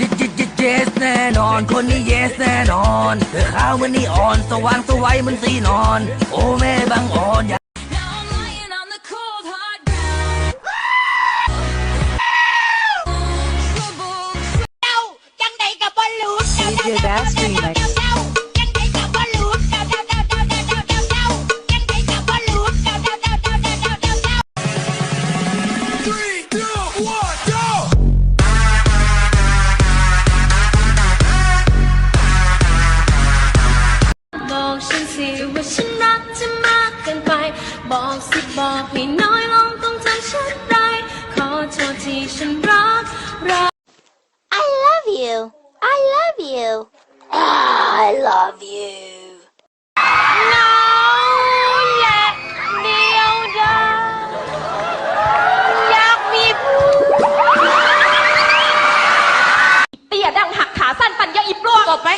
ยิดยิดยิดเยสแน่นอน คนนี้เยสแน่นอนเธอขาวเหมือนนีออน สว่างสวัยเหมือนสีนอน โอ้แม่บางอ่อนอย่า Now I'm lying on the cold hard ground. Trouble, เจ้าจังใดกับบอลลูนเจ้า DJ Bass Remix ฉันสิว่าฉันรักเธอมากเกินไป บอกสิบอกให้น้อยลงต้องทำเช่นไร ขอโทษที่ฉันรักรัก I love you I love you I love you เงาและเดียวดายอยากมีผู้เตี้ยดังหักขาสั้นปันยาอีปลวกจบไหม